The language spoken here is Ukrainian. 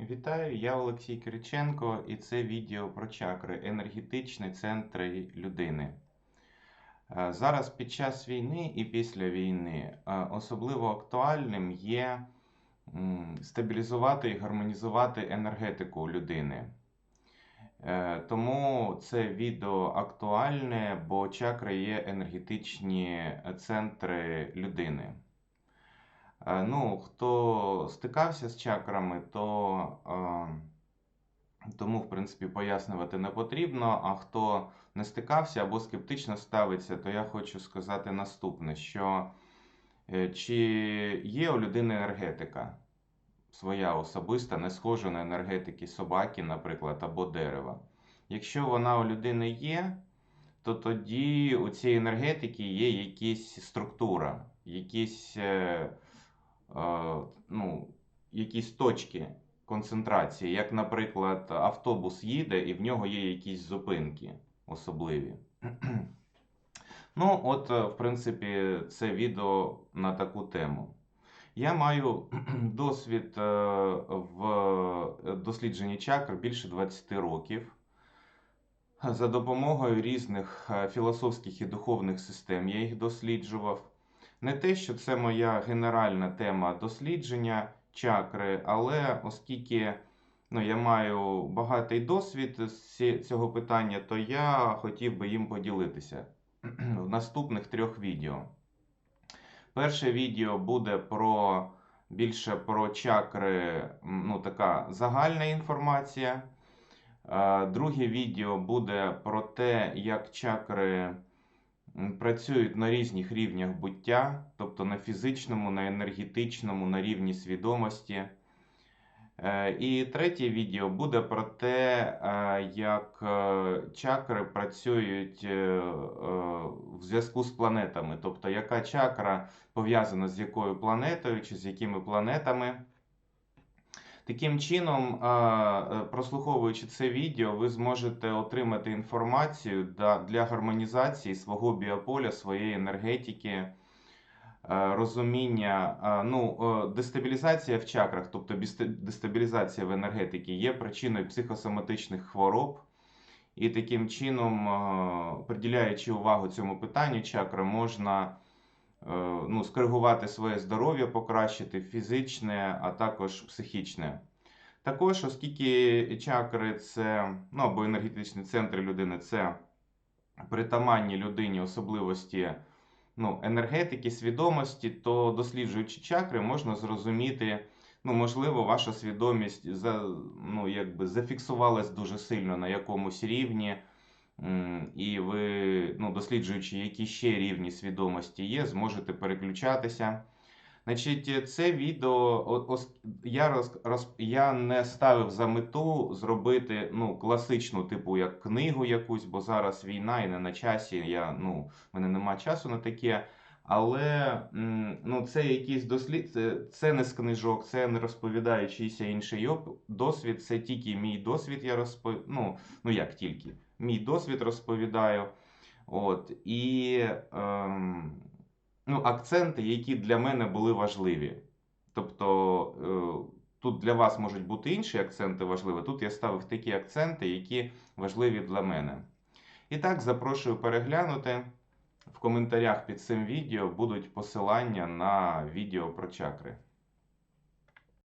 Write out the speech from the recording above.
Вітаю, я Олексій Кириченко і це відео про чакри, енергетичні центри людини. Е, Зараз під час війни і після війни е, особливо актуальним є стабілізувати і гармонізувати енергетику людини. Е, Тому це відео актуальне, бо чакри є енергетичні центри людини. Е, Ну, хто стикався з чакрами, то е, тому, в принципі, пояснювати не потрібно. А хто не стикався або скептично ставиться, то я хочу сказати наступне: що е, чи є у людини енергетика своя особиста, не схожа на енергетики собаки, наприклад, або дерева. Якщо вона у людини є, то тоді у цієї енергетики є якась структура, якісь, ну, якісь точки концентрації, як, наприклад, автобус їде і в нього є якісь зупинки особливі. Ну, от, е, в принципі, це відео на таку тему. Я маю досвід е, в дослідженні чакр більше 20 років. За допомогою різних е, філософських і духовних систем я їх досліджував. Не те, що це моя генеральна тема дослідження чакри, але оскільки ну, я маю багатий досвід з цього питання, то я хотів би їм поділитися в наступних трьох відео. Перше відео буде про більше про чакри, ну така загальна інформація. Друге відео буде про те, як чакри працюють на різних рівнях буття, тобто на фізичному, на енергетичному, на рівні свідомості. Е, І третє відео буде про те, е, як е, чакри працюють в зв'язку з планетами, тобто яка чакра пов'язана з якою планетою чи з якими планетами. Таким чином, е, прослуховуючи це відео, ви зможете отримати інформацію для гармонізації свого біополя, своєї енергетики, е, розуміння, е, ну, дестабілізація в чакрах, тобто дестабілізація в енергетиці є причиною психосоматичних хвороб. І таким чином, приділяючи увагу цьому питанню чакри, можна ну, скоригувати своє здоров'я, покращити фізичне, а також психічне. Також, оскільки чакри це, ну або енергетичні центри людини це притаманні людині особливості ну, енергетики, свідомості, то досліджуючи чакри, можна зрозуміти, ну, можливо, ваша свідомість за, ну, якби зафіксувалась дуже сильно на якомусь рівні. І ви, ну, досліджуючи, які ще рівні свідомості є, зможете переключатися. Значить, це відео я, роз, роз, я не ставив за мету зробити ну, класичну, типу, як книгу якусь, бо зараз війна і не на часі. Я, ну, в мене нема часу на таке. Але ну, це якийсь дослід, це, це не з книжок, це не розповідає чийсь інший досвід, це тільки мій досвід. Я розпов... ну, ну як тільки, мій досвід розповідаю. От, і ем, ну, акценти, які для мене були важливі. Тобто е, тут для вас можуть бути інші акценти важливі. Тут я ставив такі акценти, які важливі для мене. І так, запрошую переглянути. В коментарях під цим відео будуть посилання на відео про чакри.